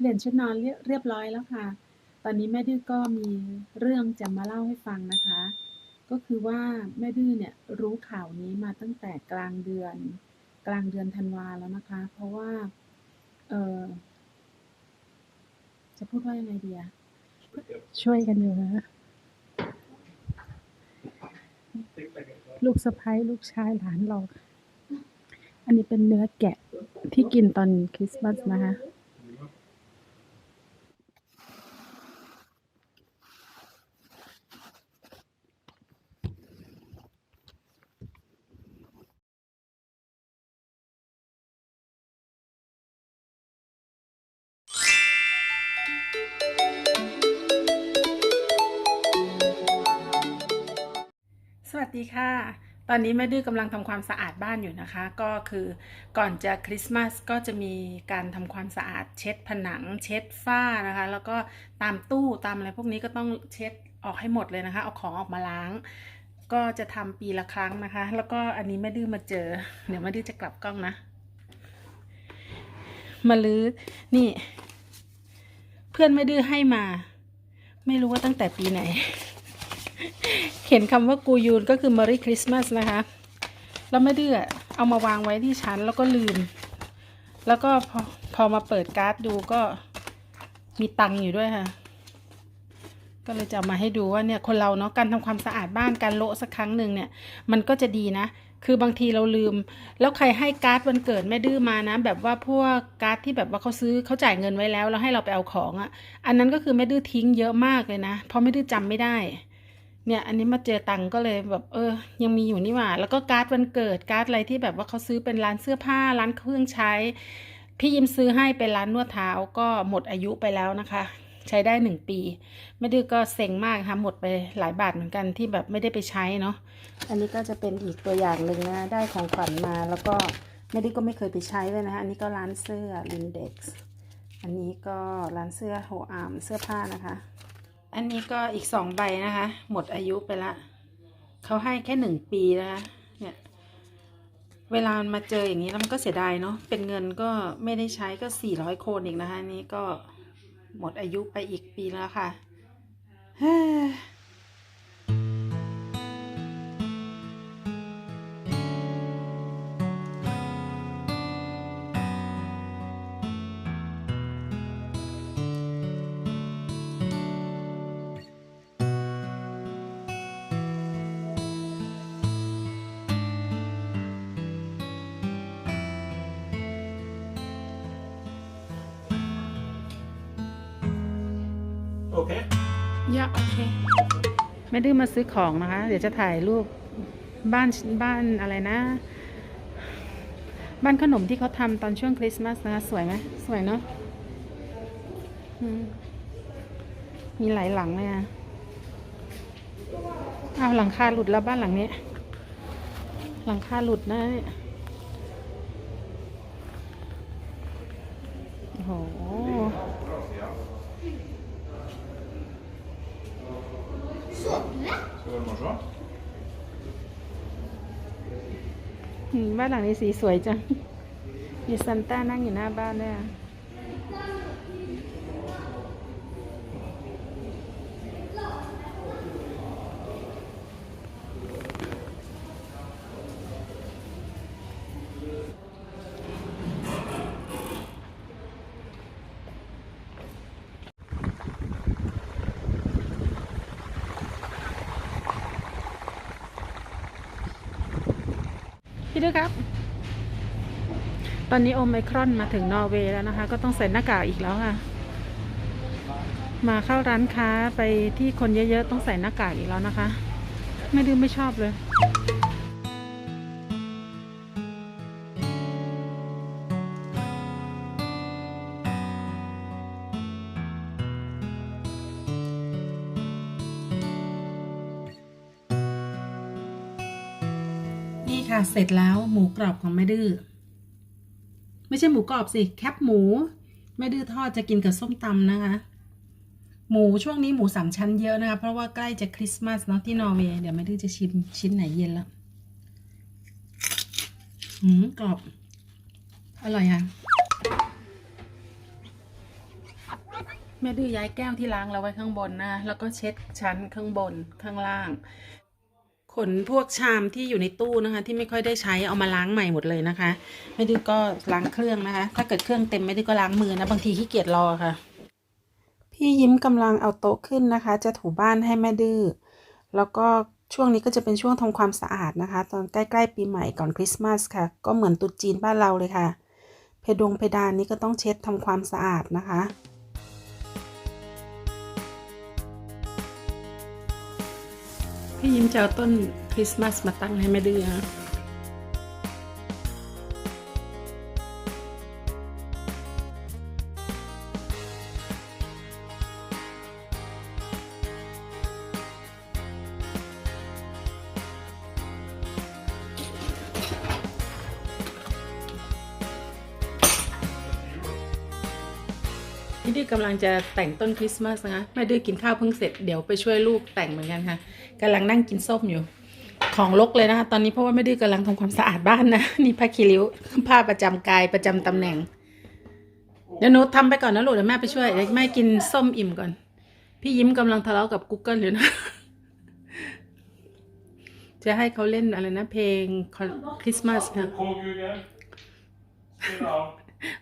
เปลี่ยนชุดนอนเรียเรียบร้อยแล้วค่ะ ตอนนี้แม่ดื้อก็มีเรื่องจะมาเล่าให้ฟังนะคะ ก็คือว่าแม่ดื้อเนี่ยรู้ข่าวนี้มาตั้งแต่กลางเดือน กลางเดือนธันวาแล้วนะคะ เพราะว่า เออจะพูดว่ายังไงดีอะช่วยกันอยู่นะลูกสะพ้ยลูกชายหลานเรา อันนี้เป็นเนื้อแกะที่กินตอนคริสต์มาสนะคะ สวัสดีค่ะ ตอนนี้แม่ดื้อกำลังทำความสะอาดบ้านอยู่นะคะ ก็คือก่อนจะคริสต์มาสก็จะมีการทำความสะอาดเช็ดผนังเช็ดฝ้านะคะ แล้วก็ตามตู้ตามอะไรพวกนี้ก็ต้องเช็ดออกให้หมดเลยนะคะ เอาของออกมาล้าง ก็จะทำปีละครั้งนะคะ แล้วก็อันนี้แม่ดื้อมาเจอ เดี๋ยวแม่ดื้อจะกลับกล้องนะ มาลื้อนี่ เพื่อนแม่ดื้อให้มา ไม่รู้ว่าตั้งแต่ปีไหน เห็นคำว่ากูยูนก็คือ Merry Christmas นะคะ แล้วไม่ดื้อเอามาวางไว้ที่ชั้นแล้วก็ลืม แล้วก็พอพอมาเปิดการ์ดดูก็มีตังค์อยู่ด้วยค่ะ ก็เลยจะเอามาให้ดูว่าเนี่ยคนเราเนาะการทำความสะอาดบ้านการโละสักครั้งหนึ่งเนี่ย มันก็จะดีนะคือบางทีเราลืม แล้วใครให้การ์ดวันเกิดแม่ดื้อมานะ แบบว่าพวกการ์ดที่แบบว่าเขาซื้อเขาจ่ายเงินไว้แล้ว แล้วให้เราไปเอาของอะ่ะ อันนั้นก็คือแม่ดื้อทิ้งเยอะมากเลยนะ เพราะแม่ดื้อจำไม่ได้ เนี่ยอันนี้มาเจอตังก็เลยแบบเออ ยังมีอยู่นี่หว่า แล้วก็การ์ดวันเกิดการ์ดอะไรที่แบบว่าเขาซื้อเป็นร้านเสื้อผ้าร้านเครื่องใช้ พี่ยิมซื้อให้เป็นร้านนวดเท้าก็หมดอายุไปแล้วนะคะ ใช้ได้หนึ่งปีไม่ดื้อก็เซ็งมากค่ะหมดไปหลายบาทเหมือนกันที่แบบไม่ได้ไปใช้เนาะอันนี้ก็จะเป็นอีกตัวอย่างหนึ่งนะได้ของขวัญมาแล้วก็ไม่ได้ก็ไม่เคยไปใช้เลยนะคะอันนี้ก็ร้านเสื้อ Lindex อันนี้ก็ร้านเสื้อโฮอาร์มเสื้อผ้านะคะ อันนี้ก็อีกสองใบนะคะ หมดอายุไปละเขาให้แค่หนึ่งปีนะคะ เนี่ย เวลามันมาเจออย่างนี้แล้วมันก็เสียดายเนาะเป็นเงินก็ไม่ได้ใช้ก็สี่ร้อยโคนอีกนะคะนนี้ก็หมดอายุไปอีกปีแล้วค่ะ ไม่ดื้อมาซื้อของนะคะ เดี๋ยวจะถ่ายรูปบ้านบ้านอะไรนะ บ้านขนมที่เขาทำตอนช่วงคริสต์มาสนะคะสวยไหมสวยเนาะมมีหลายหลังเลยอะอ้าวหลังคาหลุดแล้วบ้านหลังนี้ หลังคาหลุดนะเนี่ยโอ้โห Ska du morse? อืมบ้านหลังนี้สีสวยจัง มีซันต้านั่งอยู่หน้าบ้านด้วย พี่ด้วยครับ ตอนนี้โอไมครอนมาถึงนอร์เวย์แล้วนะคะ ก็ต้องใส่หน้ากากอีกแล้วค่ะ มาเข้าร้านค้าไปที่คนเยอะๆ ต้องใส่หน้ากากอีกแล้วนะคะ ไม่ดื้อไม่ชอบเลย ร็จแล้วหมูกรอบของแม่ดื้อไม่ใช่หมูกรอบสิแคบหมูแม่ดื้อทอดจะกินกับส้มตำนะคะ หมูช่วงนี้หมูสามชั้นเยอะนะคะเพราะว่าใกล้จะคริสต์มาสเนาะที่นอร์เวย์เดี๋ยวแม่ดื้อจะชิมชิ้นไหนเย็นแล้วหืมกรอบ อร่อยค่ะแม่ดื้อย้ายแก้วที่ล้างเราไว้ข้างบนนะ แล้วก็เช็ดชั้นข้างบนข้างล่าง นพวกชามที่อยู่ในตู้นะคะ ที่ไม่ค่อยได้ใช้เอามาล้างใหม่หมดเลยนะคะแม่ดื้อก็ล้างเครื่องนะคะ ถ้าเกิดเครื่องเต็มแม่ดื้อก็ล้างมือนะ บางทีขี้เกียจรอค่ะ พี่ยิ้มกำลังเอาโต๊ะขึ้นนะคะ จะถูบ้านให้แม่ดื้อแล้วก็ช่วงนี้ก็จะเป็นช่วงทำความสะอาดนะคะ ตอนใกล้ๆปีใหม่ก่อนคริสต์มาสค่ะ ก็เหมือนตรุษจีนบ้านเราเลยค่ะ เพดงเพดานนี้ก็ต้องเช็ดทำความสะอาดนะคะ พี่ยิ้มจะเอาต้นคริสต์มาสมาตั้งให้แม่ดื้อนะพี่ดื้อกำลังจะแต่งต้นคริสต์มาสนะคะแม่ดื้อกินข้าวเพิ่งเสร็จเดี๋ยวไปช่วยลูกแต่งเหมือนกันค่ะ กำลังนั่งกินส้มอยู่ ของลกเลยนะคะตอนนี้เพราะว่าแม่ดื้อกำลังทำความสะอาดบ้านนะนี่ผ้าคีริ้วผ้าประจำกายประจำตำแหน่งเดี๋ยวหนูทำไปก่อนนะลูกเดี๋ยวแม่ไปช่วยเดี๋ยวแม่กินส้มอิ่มก่อน พี่ยิ้มกำลังทะเลาะกับ Google อยู่นะจะให้เขาเล่นอะไรนะเพลงคริสต์มาสค่ะ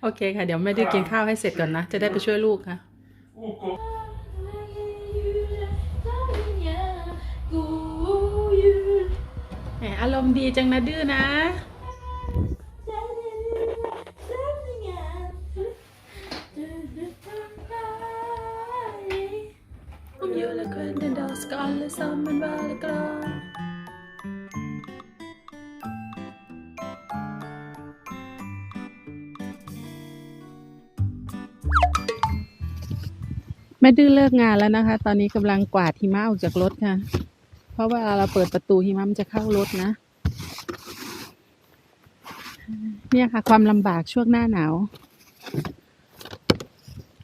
โอเคค่ะ เดี๋ยวแม่ดื้อกินข้าวให้เสร็จก่อนนะ จะได้ไปช่วยลูกค่ะารมณ์ดีจังนะดื้อนะ Om julekvällen då ska allesammen vara glad แม่ดื้อเลิกงานแล้วนะคะ ตอนนี้กำลังกวาดหิมะออกจากรถค่ะ เพราะว่าเราเปิดประตูหิมะมันจะเข้ารถนะ เนี่ยค่ะ ความลำบากช่วงหน้าหนาว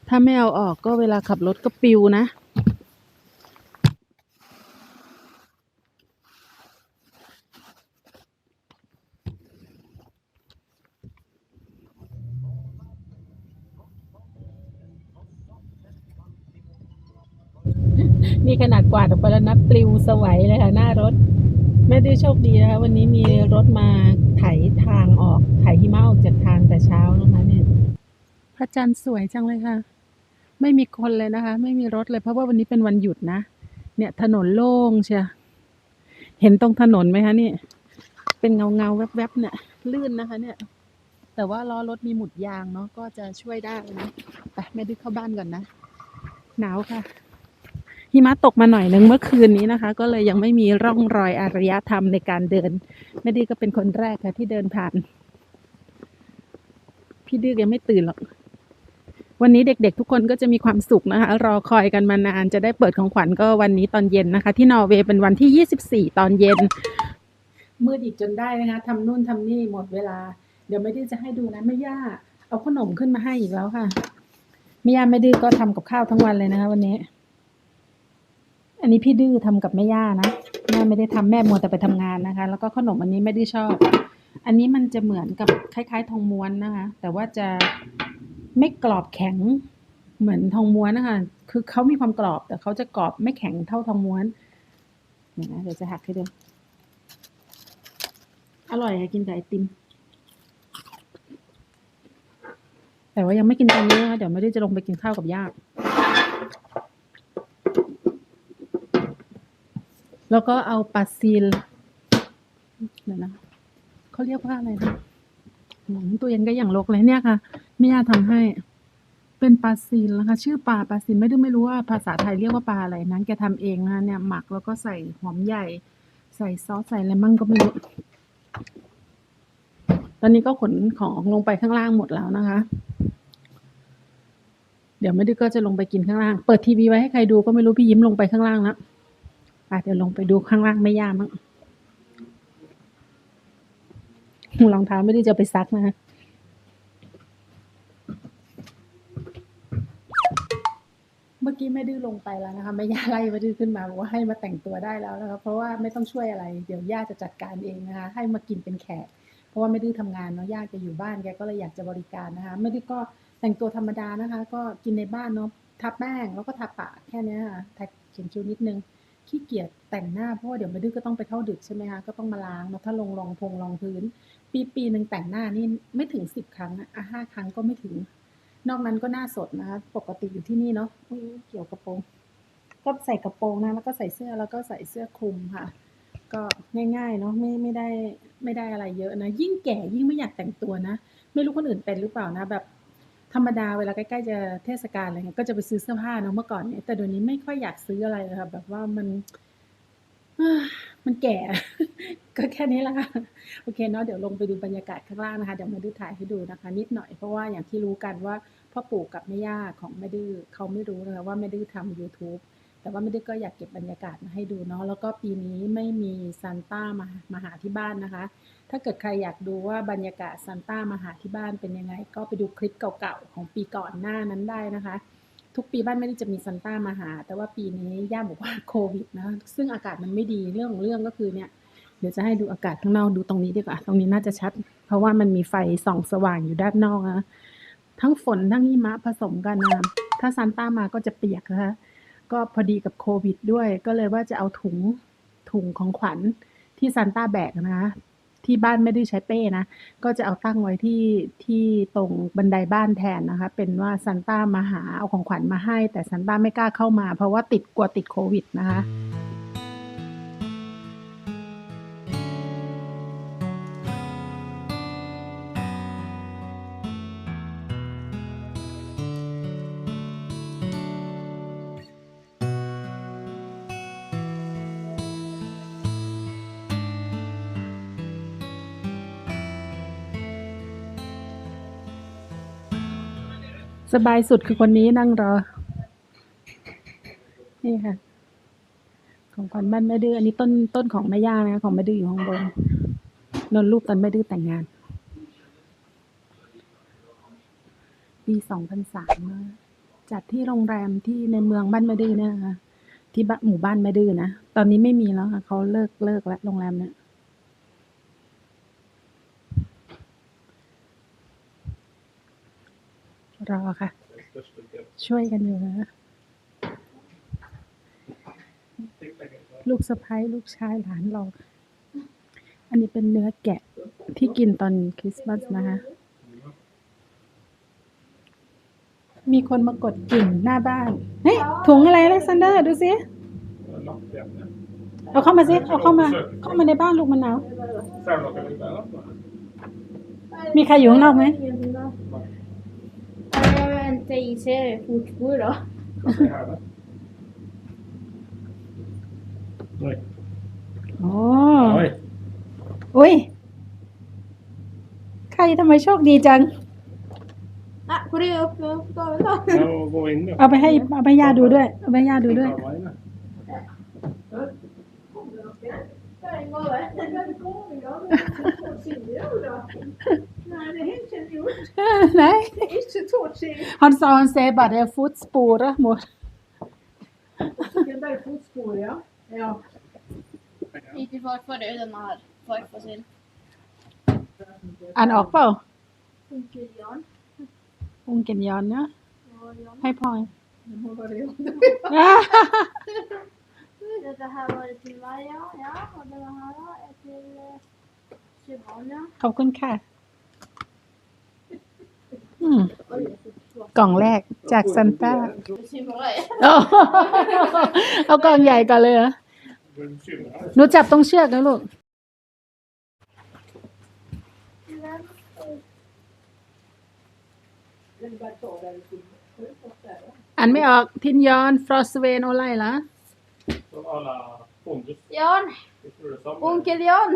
ถ้าไม่เอาออกก็เวลาขับรถก็ปิวนะ นี่ขนาดกวาดออกไปแล้วนะปลิวสวัยเลยค่ะ หน้ารถแม่ดื้อโชคดีนะคะ วันนี้มีรถมาไถทางออกไถหิมะออกจากทางแต่เช้านะคะเนี่ยพระจันทร์สวยจังเลยค่ะ ไม่มีคนเลยนะคะ ไม่มีรถเลยเพราะว่าวันนี้เป็นวันหยุดนะ เนี่ยถนนโล่งเชียเห็นตรงถนนไหมคะนี่เป็นเงาเงาแวบๆเนี่ยลื่นนะคะ เนี่ย แต่ว่าล้อรถมีหมุดยางเนาะก็จะช่วยได้นะไปแม่ดื้อเข้าบ้านก่อนนะหนาวค่ะ หิมะตกมาหน่อยนึงเมื่อคืนนี้นะคะ ก็เลยยังไม่มีร่องรอยอารยธรรมในการเดินแม่ดื้อก็เป็นคนแรกค่ะที่เดินผ่าน พี่ดื้อยังไม่ตื่นหรอก วันนี้เด็กๆ ทุกคนก็จะมีความสุขนะคะ รอคอยกันมานานจะได้เปิดของขวัญก็วันนี้ตอนเย็นนะคะ ที่นอร์เวย์เป็นวันที่ 24 ตอนเย็น มืดอีกจนได้นะคะทำนู่นทำนี่หมดเวลา เดี๋ยวไม่ดื้อจะให้ดูนะแม่ย่าเอาขนมขึ้นมาให้อีกแล้วค่ะแม่ย่าไม่ดื้อก็ทำกับข้าวทั้งวันเลยนะคะ วันนี้ อันนี้พี่ดื้อทำกับแม่ย่านะแม่ไม่ได้ทำแม่มัวแต่ไปทำงานนะคะ แล้วก็ขนมอันนี้ไม่ได้ชอบ อันนี้มันจะเหมือนกับคล้ายๆ ทองม้วนนะคะ แต่ว่าจะไม่กรอบแข็งเหมือนทองม้วนนะคะ คือเขามีความกรอบ แต่เขาจะกรอบไม่แข็งเท่าทองม้วนเดี๋ยวนะเดี๋ยวจะหักให้ดูอร่อยอะกินกับไอติม แต่ว่ายังไม่กินตอนนี้นะคะเดี๋ยวไม่ได้จะลงไปกินข้าวกับย่า แล้วก็เอาปลาซิลเดี๋ยวนะเขาเรียกว่าอะไรนะตัวเย็นก็อย่างลกเลยเนี่ยค่ะไม่ยาทำให้ เป็นปลาซิลนะคะ ชื่อปลาปลาซิลไม่ได้ไม่รู้ว่าภาษาไทยเรียกว่าปลาอะไรนะแกทำเองนะเนี่ยหมักแล้วก็ใส่หอมใหญ่ ใส่ซอสใส่อะไรมั่งก็ไม่รู้ตอนนี้ก็ขนของลงไปข้างล่างหมดแล้วนะคะ เดี๋ยวไม่ได้ก็จะลงไปกินข้างล่าง เปิดทีวีไว้ให้ใครดูก็ไม่รู้พี่ยิ้มลงไปข้างล่างแล้วะเดี๋ยวลงไปดูข้างล่างไม่ยากมั้งหูรองเท้าไม่ได้จะไปซักนะเมื่อกี้แม่ดื้อลงไปแล้วนะคะแม่ย่าไล่แม่ดื้อขึ้นมาบอกว่าให้มาแต่งตัวได้แล้วนะคะเพราะว่าไม่ต้องช่วยอะไรเดี๋ยวย่าจะจัดการเองนะคะให้มากินเป็นแขกเพราะว่าแม่ดื้อทำงานเนาะย่าจะอยู่บ้านแกก็เลยอยากจะบริการนะคะแม่ดื้อก็แต่งตัวธรรมดานะคะ ก็กินในบ้านเนาะทาแป้งแล้วก็ทาปากแค่นี้ค่ะทาเขียนคิ้วนิดนึง ขี้เกียจแต่งหน้าเพราะว่าเดี๋ยวมาดื้อก็ต้องไปเข้าดึกใช่ไหมคะก็ต้องมาล้างมาถ้าลงรองพงรองพื้น ปีปีหนึ่งแต่งหน้านี่ไม่ถึงสิบครั้งอะห้าครั้งก็ไม่ถึง นอกนั้นก็หน้าสดนะคะปกติอยู่ที่นี่เนาะเกี่ยวกระโปรงก็ใส่กระโปรงนะแล้วก็ใส่เสื้อแล้วก็ใส่เสื้อคลุมค่ะ ก็ง่ายๆเนาะไม่ไม่ได้ไม่ได้อะไรเยอะนะ ยิ่งแก่ยิ่งไม่อยากแต่งตัวนะ ไม่รู้คนอื่นเป็นหรือเปล่านะ แบบ ธรรมดาเวลาใกล้ๆจะเทศกาลอะไรเงี้ยก็จะไปซื้อเสื้อผ้าเนาะเมื่อก่อนเนี่ยแต่เดี๋ยวนี้ไม่ค่อยอยากซื้ออะไรเลยค่ะแบบว่ามันมันแก่ ก็แค่นี้ละค่ะโอเคเนาะเดี๋ยวลงไปดูบรรยากาศข้างล่างนะคะเดี๋ยวมาดูถ่ายให้ดูนะคะ นิดหน่อยเพราะว่าอย่างที่รู้กันว่าพ่อปู่กับแม่ย่าของแม่ดื้อเขาไม่รู้นะคะว่าแม่ดื้อทำ YouTube แต่ว่าแม่ดื้อก็อยากเก็บบรรยากาศมาให้ดูเนาะแล้วก็ปีนี้ไม่มีซานต้ามามาหาที่บ้านนะคะ ถ้าเกิดใครอยากดูว่าบรรยากาศซานต้ามาหาที่บ้านเป็นยังไง ก็ไปดูคลิปเก่าๆของปีก่อนหน้านั้นได้นะคะ ทุกปีบ้านไม่ได้จะมีซานต้ามาหา แต่ว่าปีนี้ย่าบอกว่าโควิดนะซึ่งอากาศมันไม่ดีเรื่องของเรื่องก็คือเนี่ยเดี๋ยวจะให้ดูอากาศข้างนอกดูตรงนี้ดีกว่า ตรงนี้น่าจะชัด เพราะว่ามันมีไฟส่องสว่างอยู่ด้านนอกนะทั้งฝนทั้งหิมะผสมกันนะถ้าซานต้ามาก็จะเปียกนะคะก็พอดีกับโควิดด้วย ก็เลยว่าจะเอาถุงถุงของขวัญที่ซานต้าแบกนะ ที่บ้านไม่ได้ใช้เป้นะ ก็จะเอาตั้งไว้ที่ที่ตรงบันไดบ้านแทนนะคะ เป็นว่าซันต้ามาหาเอาของขวัญมาให้ แต่ซันต้าไม่กล้าเข้ามา เพราะว่าติดกลัวติดโควิดนะคะ สบายสุดคือคนนี้นั่งรอ นี่ค่ะ ของขวัญบ้านแม่ดื้ออันนี้ต้นต้นของแม่ย่านะของแม่ดื้ออยู่ข้างบนนนรูปตอนแม่ดื้อแต่งงาน ปีสองพันสามจัดที่โรงแรมที่ในเมืองบ้านแม่ดื้อเนี่ยนะคะที่หมู่บ้านแม่ดื้อนะ ตอนนี้ไม่มีแล้วค่ะเขาเลิกเลิกแล้วโรงแรมเนี่ย รอค่ะ ช่วยกันอยู่นะ ลูกสะพ้ยลูกชายหลานเราอันนี้เป็นเนื้อแกะที่กินตอนคริสต์มาสนะคะ มีคนมากดกิ่งหน้าบ้าน เฮ้ยถุงอะไรอเล็กซานเดอร์ ดูสิ เอาเข้ามาสิ เอาเข้ามา เข้ามาในบ้านลูกมันหนาว มีใครอยู่ข้างนอกไหม Jag väntar i sig fotspår då. Kanske här då. Oj. โอ้ Oj. อุ้ย ใครทำไมโชคดีจัง Ah, får du upp upp gaven då? Ja, gå in nu. เอาไปให้เอาไปให้ย่าดูด้วย เอาไปให้ย่าดูด้วย Ja, vad är det? Nej. Han Nei, det hendte han jo Nei. Ikke tårtskinn. Han sa han ser bare fotsporet, mor. Det er bare fotspor, ja. ja. Ikke farfar er denne her. Farfar sin. En apa? Onkel Jan. Onkel Jan, ja. Hei, Pai. Det. Dette her var det til Maria, ja. Og denne her er til Shibania. Hva kan ขอบคุณค่ะอืมกล่องแรกจากซันต้า Simon, เอากล่องใหญ่ก่อนเลยเหรอ Vill du filma? หนูจับตรงเชือกนะลูกอ่านไม่ออกทินยอน ฟรอสเวนโอไลเหรอ Så alla pondus. Jan. Visst är det samma? Onkel Jan.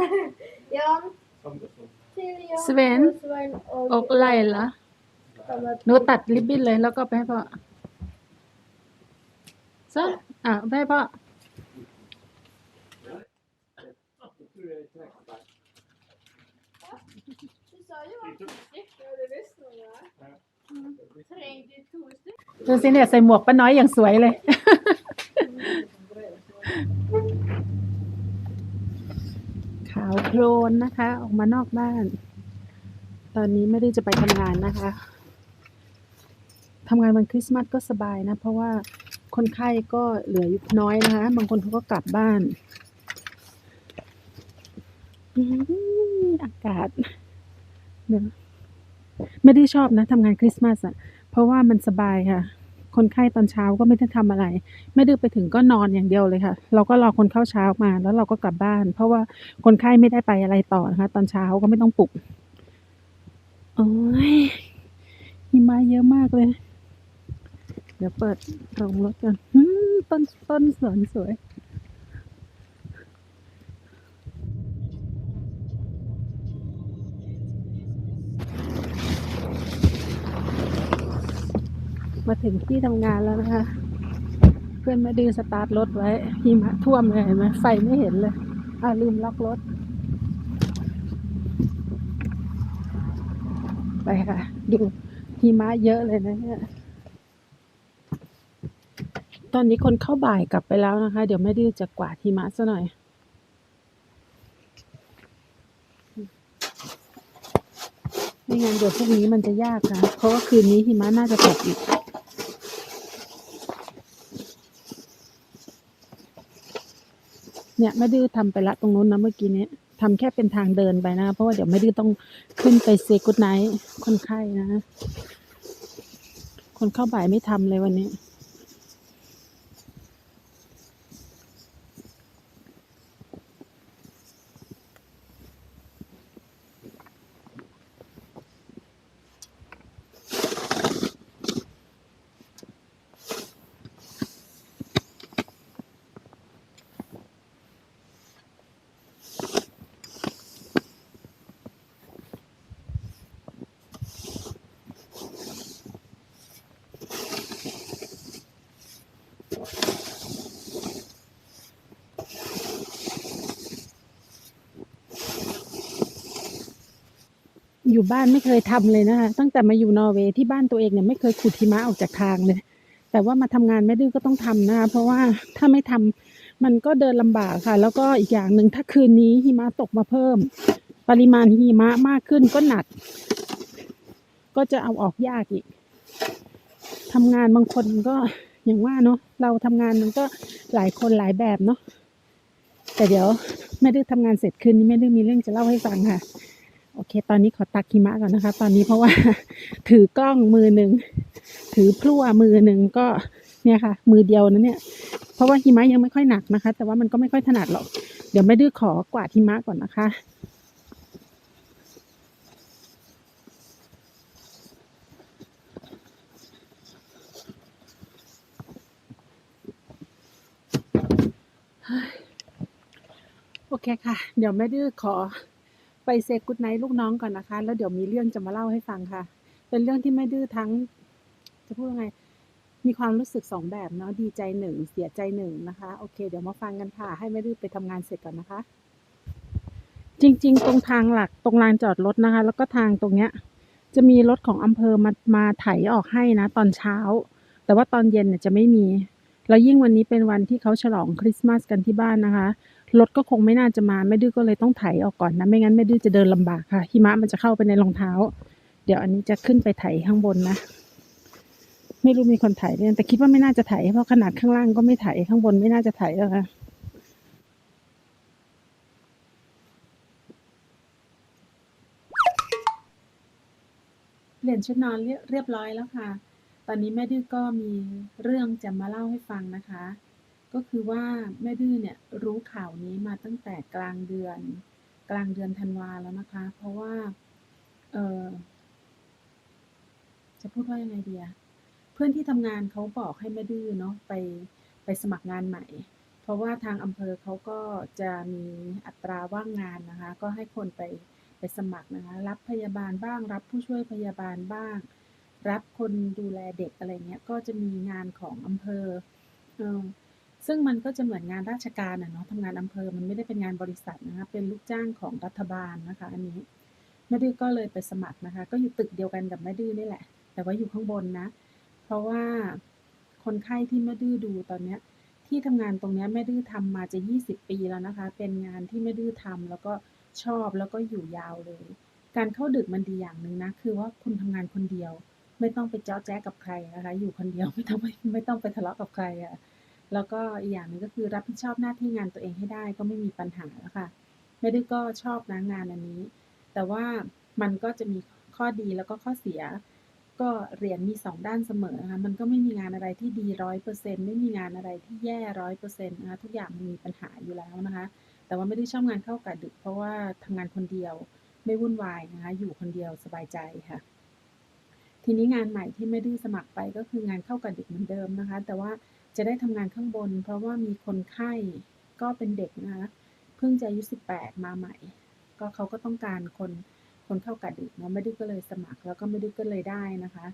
Jan. Samma som. Till Jan. Sven. Och Sven โอกไลเหรอหนูตัดริบบิ้นเลยแล้วก็ไปให้พ่อซะอะไปให้พ่อ Du sa ju att två stycken. Ja, det visste hon ja. Trängde två stycken. ดูสิเนี่ยใส่หมวกป้าน้อยอย่างสวยเลย ขาวโพลนนะคะ ออกมานอกบ้าน ตอนนี้ไม่ได้จะไปทำงานนะคะ ทำงานวันคริสต์มาสก็สบายนะ เพราะว่าคนไข้ก็เหลืออยู่น้อยนะคะ บางคนเขาก็กลับบ้านอืมอากาศเดี๋ยวไม่ได้ชอบนะทำงานคริสต์มาสอะเพราะว่ามันสบายค่ะ คนไข้ตอนเช้าก็ไม่ได้ทำอะไร ไม่ได้ไปถึงก็นอนอย่างเดียวเลยค่ะ เราก็รอคนเข้าเช้ามาแล้วเราก็กลับบ้าน เพราะว่าคนไข้ไม่ได้ไปอะไรต่อนะคะ ตอนเช้าก็ไม่ต้องปลุกโอ้ยหิมะเยอะมากเลย เดี๋ยวเปิดโรงรถกันอืมต้นต้นสวนสวยมาถึงที่ทำงานแล้วนะคะ เพื่อนมาดื้อสตาร์ทรถไว้หิมะท่วมเลยเห็นไหมไฟไม่เห็นเลยอ่าลืมล็อกรถ ไปค่ะ ดูหิมะเยอะเลยนะเนี่ย อนนี้คนเข้าบ่ายกลับไปแล้วนะคะ เดี๋ยวแม่ดื้อจะกวาดหิมะซะหน่อย ไม่งั้นเดี๋ยวพรุ่งนี้มันจะยากนะเพราะว่าคืนนี้หิมะน่าจะตกอีกเนี่ยแม่ดื้อทำไปละตรงนู้นนะเมื่อกี้นี้ทำแค่เป็นทางเดินไปนะ เพราะว่าเดี๋ยวแม่ดื้อต้องขึ้นไปเซกุดไนท์คนไข้นะ คนเข้าบ่ายไม่ทำเลยวันนี้ อยู่บ้านไม่เคยทำเลยนะคะตั้งแต่มาอยู่นอร์เวย์ที่บ้านตัวเองเนี่ยไม่เคยขุดหิมะออกจากทางเลย แต่ว่ามาทำงานแม่ดื้อก็ต้องทำนะคะเพราะว่าถ้าไม่ทำมันก็เดินลำบากค่ะ แล้วก็อีกอย่างหนึ่งถ้าคืนนี้หิมะตกมาเพิ่ม ปริมาณหิมะมากขึ้นก็หนัก ก็จะเอาออกยากอีกทำงานบางคนก็อย่างว่าเนาะเราทำงานมันก็หลายคนหลายแบบเนาะแต่เดี๋ยวแม่ดื้อทำงานเสร็จคืนนี้แม่ดื้อมีเรื่องจะเล่าให้ฟังค่ะ โอเค ตอนนี้ขอตักหิมะก่อนนะคะ ตอนนี้เพราะว่า ถือกล้องมือหนึ่งถือพลั่วมือหนึ่งก็เนี่ยค่ะ มือเดียวนะเนี่ย เพราะว่าหิมะยังไม่ค่อยหนักนะคะ แต่ว่ามันก็ไม่ค่อยถนัดหรอก เดี๋ยวแม่ดื้อขอกวาดหิมะก่อนนะคะโอเคค่ะ เดี๋ยวแม่ดื้อขอ ไปเซกุดไนท์ลูกน้องก่อนนะคะ แล้วเดี๋ยวมีเรื่องจะมาเล่าให้ฟังค่ะ เป็นเรื่องที่แม่ดื้อทั้ง จะพูดว่าไง มีความรู้สึกสองแบบเนาะดีใจหนึ่งเสียใจหนึ่งนะคะ โอเค เดี๋ยวมาฟังกันค่ะ ให้แม่ดื้อไปทำงานเสร็จก่อนนะคะ จริง ๆ ตรงทางหลักตรงลานจอดรถนะคะ แล้วก็ทางตรงเนี้ย จะมีรถของอำเภอมามาไถออกให้นะ ตอนเช้า แต่ว่าตอนเย็นเนี่ยจะไม่มี แล้วยิ่งวันนี้เป็นวันที่เขาฉลองคริสต์มาสกันที่บ้านนะคะ รถก็คงไม่น่าจะมาแม่ดื้อก็เลยต้องไถออกก่อนนะ ไม่งั้นแม่ดื้อจะเดินลำบากค่ะหิมะมันจะเข้าไปในรองเท้า เดี๋ยวอันนี้จะขึ้นไปไถข้างบนนะ ไม่รู้มีคนไถหรือยังแต่คิดว่าไม่น่าจะไถเพราะขนาดข้างล่างก็ไม่ไถข้างบนไม่น่าจะไถแล้วค่ะเปลี่ยนชุดนอนเรียเรียบร้อยแล้วค่ะ ตอนนี้แม่ดื้อก็มีเรื่องจะมาเล่าให้ฟังนะคะ ก็คือว่าแม่ดื้อเนี่ยรู้ข่าวนี้มาตั้งแต่กลางเดือน กลางเดือนธันวาแล้วนะคะ เพราะว่า เออจะพูดว่ายังไงดีอะเพื่อนที่ทำงานเขาบอกให้แม่ดื้อเนาะไปไปสมัครงานใหม่ เพราะว่าทางอำเภอเขาก็จะมีอัตราว่างงานนะคะ ก็ให้คนไปไปสมัครนะคะ รับพยาบาลบ้าง รับผู้ช่วยพยาบาลบ้าง รับคนดูแลเด็กอะไรเงี้ย ก็จะมีงานของอำเภอเออ ซึ่งมันก็จะเหมือนงานราชการอะเนาะทำงานอำเภอมันไม่ได้เป็นงานบริษัทนะคะเป็นลูกจ้างของรัฐบาลนะคะ อันนี้แม่ดื้อก็เลยไปสมัครนะคะ ก็อยู่ตึกเดียวกันกับแม่ดื้อนี่แหละ แต่ว่าอยู่ข้างบนนะ เพราะว่าคนไข้ที่แม่ดื้อดูตอนเนี้ย ที่ทำงานตรงเนี้ยแม่ดื้อทำมาจะ 20 ปีแล้วนะคะ เป็นงานที่แม่ดื้อทำแล้วก็ชอบแล้วก็อยู่ยาวเลย การเข้าดึกมันดีอย่างหนึ่งนะ คือว่าคุณทำงานคนเดียว ไม่ต้องไปเจ้าแจ๊กับใครนะคะ อยู่คนเดียวไม่ต้องไปไม่ต้องไปทะเลาะกับใครอะ แล้วก็อีกอย่างหนึงก็คือรับผิดชอบหน้าที่งานตัวเองให้ได้ก็ไม่มีปัญหาแล้วค่ะ ไม่ได้ก็ชอบนะงานอันนี้ แต่ว่ามันก็จะมีข้อดีแล้วก็ข้อเสีย ก็เหรียญมีสองด้านเสมอนะคะมันก็ไม่มีงานอะไรที่ดีร้อยเปอร์เซ็นไม่มีงานอะไรที่แย่ร้อยเปอร์เซ็นต์นะคะทุกอย่างมันมีปัญหาอยู่แล้วนะคะ แต่ว่าไม่ได้ชอบงานเข้ากะดึก เพราะว่าทำงานคนเดียวไม่วุ่นวายนะคะอยู่คนเดียวสบายใจค่ะ ทีนี้งานใหม่ที่ไม่ได้สมัครไปก็คืองานเข้ากะดึกเหมือนเดิมนะคะ แต่ว่า จะได้ทำงานข้างบน เพราะว่ามีคนไข้ก็เป็นเด็กนะคะเพิ่งจะอายุสิบแปดมาใหม่ ก็เขาก็ต้องการคนคนเข้ากะดึกเนาะไม่ดื้อก็เลยสมัคร แล้วก็ไม่ดื้อก็เลยได้นะคะ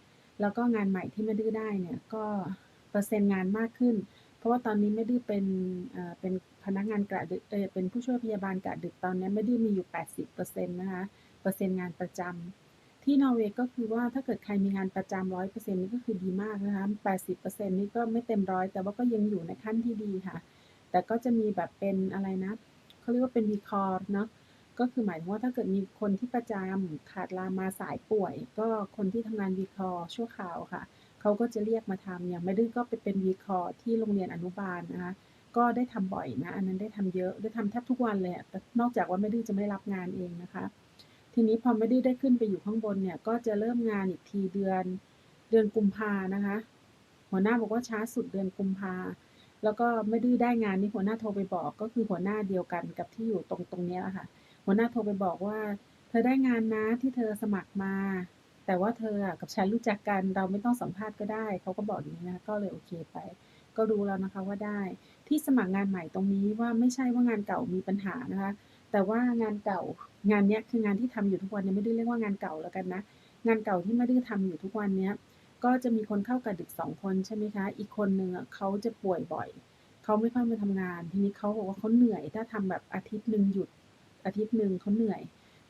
แล้วก็งานใหม่ที่ไม่ดื้อได้เนี่ยก็เปอร์เซ็นต์งานมากขึ้น เพราะว่าตอนนี้ไม่ดื้อเป็นเป็นพนักงานกะดึกเออเป็นผู้ช่วยพยาบาลกะดึกตอนนี้ไม่ดื้อมีอยู่ 80%นะคะเปอร์เซ็นต์งานประจำ ที่นอร์เวย์ก็คือว่าถ้าเกิดใครมีงานประจำร้อยเปอร์เซ็นต์นี่ก็คือดีมากนะคะ80%นี่ก็ไม่เต็มร้อยแต่ว่าก็ยังอยู่ในขั้นที่ดีค่ะ แต่ก็จะมีแบบเป็นอะไรนะเขาเรียกว่าเป็นวีคอร์เนาะก็คือหมายถึงว่าถ้าเกิดมีคนที่ประจำขาดลามาสายป่วย ก็คนที่ทำงานวีคอร์ชั่วคราวค่ะเขาก็จะเรียกมาทำอย่างไม่ดื้อก็ไปเป็นวีคอร์ที่โรงเรียนอนุบาลนะคะก็ได้ทำบ่อยนะ อันนั้นได้ทำเยอะได้ทำแทบทุกวันเลยแต่นอกจากว่าไม่ดื้อจะไม่รับงานเองนะคะ ทีนี้พอไม่ได้ได้ขึ้นไปอยู่ข้างบนเนี่ย ก็จะเริ่มงานอีกทีเดือนเดือนกุมภานะคะ หัวหน้าบอกว่าช้าสุดเดือนกุมภาแล้วก็ไม่ได้ได้งานนี่หัวหน้าโทรไปบอกก็คือหัวหน้าเดียวกันกับที่อยู่ตรงตรงนี้แหละค่ะ หัวหน้าโทรไปบอกว่า เธอได้งานนะที่เธอสมัครมา แต่ว่าเธออะกับฉันรู้จักกันเราไม่ต้องสัมภาษณ์ก็ได้ เขาก็บอกอย่างนี้นะคะก็เลยโอเคไป ก็รู้แล้วนะคะว่าได้ที่สมัครงานใหม่ตรงนี้ว่าไม่ใช่ว่างานเก่ามีปัญหานะคะ แต่ว่างานเก่างานเนี้ยคืองานที่ทำอยู่ทุกวันเนี่ยไม่ได้เรียกว่างานเก่าแล้วกันนะ งานเก่าที่ไม่ได้ทำอยู่ทุกวันเนี้ยก็จะมีคนเข้ากับดึกสองคนใช่ไหมคะ อีกคนหนึ่งเขาจะป่วยบ่อยเขาไม่ค่อยมาทำงาน ทีนี้เขาบอกว่าเขาเหนื่อย ถ้าทำแบบอาทิตย์หนึ่งหยุดอาทิตย์หนึ่งเขาเหนื่อย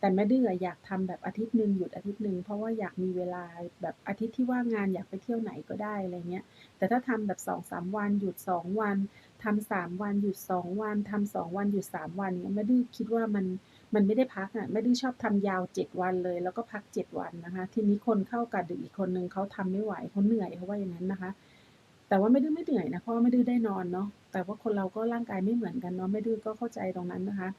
แต่แม่ดื้ออยากทำแบบอาทิตย์หนึ่งหยุดอาทิตย์หนึ่งเพราะว่าอยากมีเวลาแบบอาทิตย์ที่ว่างงานอยากไปเที่ยวไหนก็ได้อะไรเงี้ย แต่ถ้าทำแบบสองสามวันหยุดสองวันทำสามวันหยุดสองวันทำสองวันหยุดสามวันเนี่ยแม่ดื้อคิดว่ามันมันไม่ได้พักอะแม่ดื้อชอบทำยาวเจ็ดวันเลย แล้วก็พักเจ็ดวันนะคะ ทีนี้คนเข้ากะดึกอีกคนนึงเขาทำไม่ไหวเขาเหนื่อยเขาว่าอย่างนั้นนะคะ แต่ว่าไม่ดื้อไม่เหนื่อยนะเพราะไม่ดื้อได้นอนเนาะแต่ว่าคนเราก็ร่างกายไม่เหมือนกันเนาะไม่ดื้อก็เข้าใจตรงนั้นนะคะ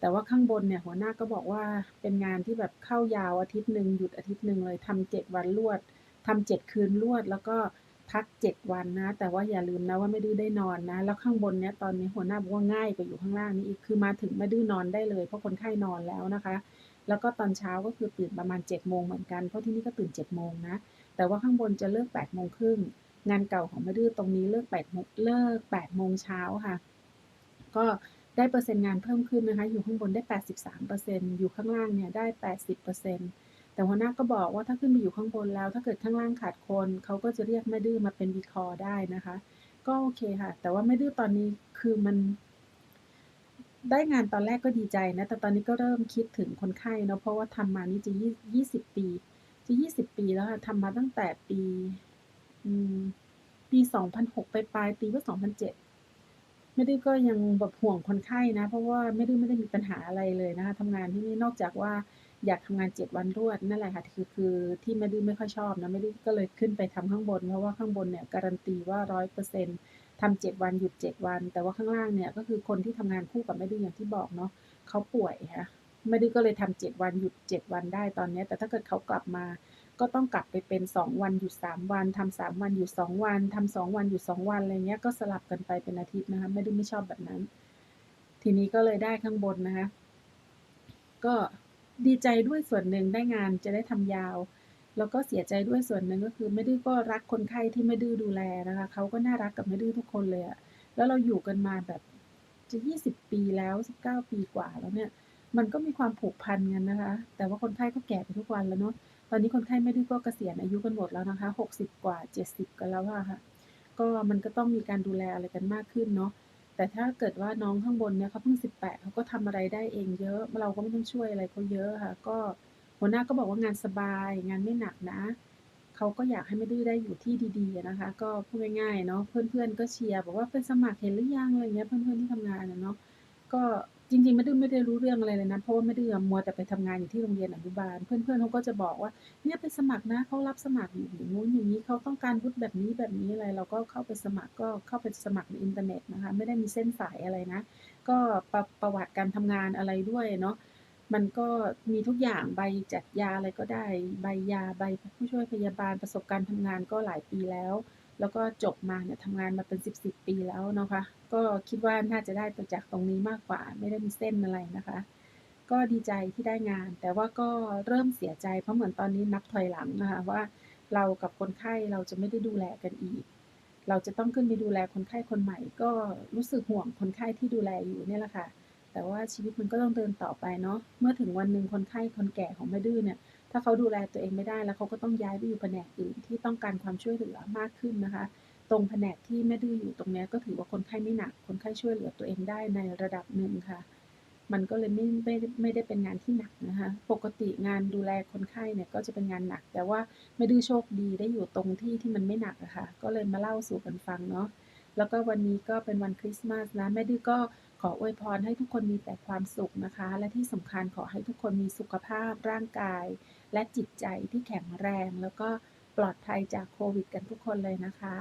แต่ว่าข้างบนเนี่ยหัวหน้าก็บอกว่าเป็นงานที่แบบเข้ายาวอาทิตย์หนึ่งหยุดอาทิตย์หนึ่งเลยทำเจ็ดวันรวดทำเจ็ดคืนรวด แล้วก็พักเจ็ดวันนะ แต่ว่าอย่าลืมนะว่าไม่ดื้อได้นอนนะ แล้วข้างบนเนี่ยตอนนี้หัวหน้าบอกว่าง่ายกว่าอยู่ข้างล่างนี่อีกคือมาถึงไม่ดื้อนอนได้เลย เพราะคนไข้นอนแล้วนะคะ แล้วก็ตอนเช้าก็คือตื่นประมาณเจ็ดโมงเหมือนกันเพราะที่นี่ก็ตื่นเจ็ดโมงนะแต่ว่าข้างบนจะเลิกแปดโมงครึ่งงานเก่าของไม่ดื้อตรงนี้เลิกแปดโมงเลิกแปดโมงเช้าค่ะ ก็ ได้เปอร์เซ็นต์งานเพิ่มขึ้นนะคะ อยู่ข้างบนได้ 83%อยู่ข้างล่างเนี่ยได้ 80%แต่หัวหน้าก็บอกว่าถ้าขึ้นไปอยู่ข้างบนแล้ว ถ้าเกิดข้างล่างขาดคนเขาก็จะเรียกแม่ดื้อมาเป็นวีคอได้นะคะ ก็โอเคค่ะ แต่ว่าแม่ดื้อตอนนี้คือมัน ได้งานตอนแรกก็ดีใจนะ แต่ตอนนี้ก็เริ่มคิดถึงคนไข้เนาะเพราะว่าทำมานี่จะยี่สิบปี จะยี่สิบปีแล้วค่ะทำมาตั้งแต่ปีปีสองพันหกไปปลายปีว่าสองพันเจ็ด ไม่ได้ก็ยังแบบห่วงคนไข้นะ เพราะว่าไม่ได้ไม่ได้มีปัญหาอะไรเลยนะคะทำงานที่นี่นอกจากว่าอยากทำงานเจ็ดวันรวดนั่นแหละค่ะคือคือที่ไม่ได้อไม่ค่อยชอบนะไม่ได้อก็เลยขึ้นไปทำข้างบน เพราะว่าข้างบนเนี่ยการันตีว่าร้อยเปอร์เซ็นต์ทำเจ็ดวันหยุดเจ็ดวัน แต่ว่าข้างล่างเนี่ยก็คือคนที่ทำงานคู่กับไม่ได้อย่างที่บอกเนาะเขาป่วยค่ะไม่ได้อก็เลยทำเจ็ดวันหยุดเจ็ดวันได้ตอนนี้ แต่ถ้าเกิดเขากลับมา ก็ต้องกลับไปเป็นสองวันหยุดสามวันทำสามวันหยุดสองวันทำสองวันหยุดสองวันอะไรเงี้ยก็สลับกันไปเป็นอาทิตย์นะคะไม่ได้ไม่ชอบแบบนั้น ทีนี้ก็เลยได้ข้างบนนะคะก็ดีใจด้วยส่วนหนึ่งได้งานจะได้ทำยาว แล้วก็เสียใจด้วยส่วนหนึ่งก็คือไม่ดื้อก็รักคนไข้ที่ไม่ดื้อดูแลนะคะเขาก็น่ารักกับไม่ดื้อทุกคนเลยอะแล้วเราอยู่กันมาแบบจะยี่สิบปีแล้วสิบเก้าปีกว่าแล้วเนี่ย มันก็มีความผูกพันกันนะคะ แต่ว่าคนไข้ก็แก่ไปทุกวันแล้วเนาะ ตอนนี้คนไข้ไม่ดื้อก็เกษียณอายุกันหมดแล้วนะคะหกสิบกว่าเจ็ดสิบกันแล้วอะค่ะ ก็มันก็ต้องมีการดูแลอะไรกันมากขึ้นเนาะ แต่ถ้าเกิดว่าน้องข้างบนเนี่ยเขาเพิ่งสิบแปดเขาก็ทำอะไรได้เองเยอะ เราก็ไม่ต้องช่วยอะไรเขาเยอะค่ะ ก็หัวหน้าก็บอกว่างานสบาย งานไม่หนักนะ เขาก็อยากให้ไม่ดื้อได้อยู่ที่ดีๆนะคะ ก็พูดง่ายๆเนาะ เพื่อนๆก็เชียร์บอกว่าเป็นสมัครเห็นหรือยังอะไรเงี้ย เพื่อนๆที่ทำงานเนาะ ก็ จริงๆไม่ดื้อไม่ได้รู้เรื่องอะไรเลยนะเพราะว่าไม่ดื้มัวแต่ไปทำงานอยู่ที่โรงเรียนอนุบาล เพื่อนๆเขาก็จะบอกว่าเนี่ยไปสมัครนะเขารับสมัครอยู่อย่างนู้นอย่างนี้เขาต้องการวุฒิแบบนี้แบบนี้อะไร เราก็เข้าไปสมัครก็เข้าไปสมัครในอินเทอร์เน็ตนะคะไม่ได้มีเส้นสายอะไรนะ ก็ประประวัติการทำงานอะไรด้วยเนาะมันก็มีทุกอย่างใบจัดยาอะไรก็ได้ ใบยาใบผู้ช่วยพยาบาลประสบการณ์ทำงานก็หลายปีแล้ว แล้วก็จบมาเนี่ยทำงานมาเป็นสิบสิบปีแล้วเนาะคะ ก็คิดว่าน่าจะได้ตัวจากตรงนี้มากกว่า ไม่ได้มีเส้นอะไรนะคะ ก็ดีใจที่ได้งาน แต่ว่าก็เริ่มเสียใจเพราะเหมือนตอนนี้นับถอยหลังนะคะว่าเรากับคนไข้เราจะไม่ได้ดูแลกันอีก เราจะต้องขึ้นไปดูแลคนไข้คนใหม่ ก็รู้สึกห่วงคนไข้ที่ดูแลอยู่เนี่ยแหละค่ะ แต่ว่าชีวิตมันก็ต้องเดินต่อไปเนาะ เมื่อถึงวันหนึ่งคนไข้คนแก่ของแม่ดื้อเนี่ย ถ้าเขาดูแลตัวเองไม่ได้แล้วเขาก็ต้องย้ายไปอยู่แผนกอื่นที่ต้องการความช่วยเหลือมากขึ้นนะคะ ตรงแผนกที่แม่ดื้ออยู่ตรงนี้ก็ถือว่าคนไข้ไม่หนัก คนไข้ช่วยเหลือตัวเองได้ในระดับหนึ่งค่ะ มันก็เลยไม่ไม่ไม่ได้เป็นงานที่หนักนะคะ ปกติงานดูแลคนไข้เนี่ยก็จะเป็นงานหนัก แต่ว่าแม่ดื้อโชคดีได้อยู่ตรงที่ที่มันไม่หนักอะค่ะ ก็เลยมาเล่าสู่กันฟังเนาะ แล้วก็วันนี้ก็เป็นวันคริสต์มาสนะ แม่ดื้อก็ขออวยพรให้ทุกคนมีแต่ความสุขนะคะ และที่สำคัญขอให้ทุกคนมีสุขภาพร่างกาย และจิตใจที่แข็งแรง แล้วก็ปลอดภัยจากโควิดกันทุกคนเลยนะคะ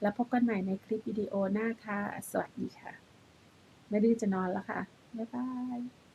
แล้วพบกันใหม่ในคลิปวิดีโอหน้าค่ะ สวัสดีค่ะ ไม่ดื้อจะนอนแล้วค่ะ บ๊ายบาย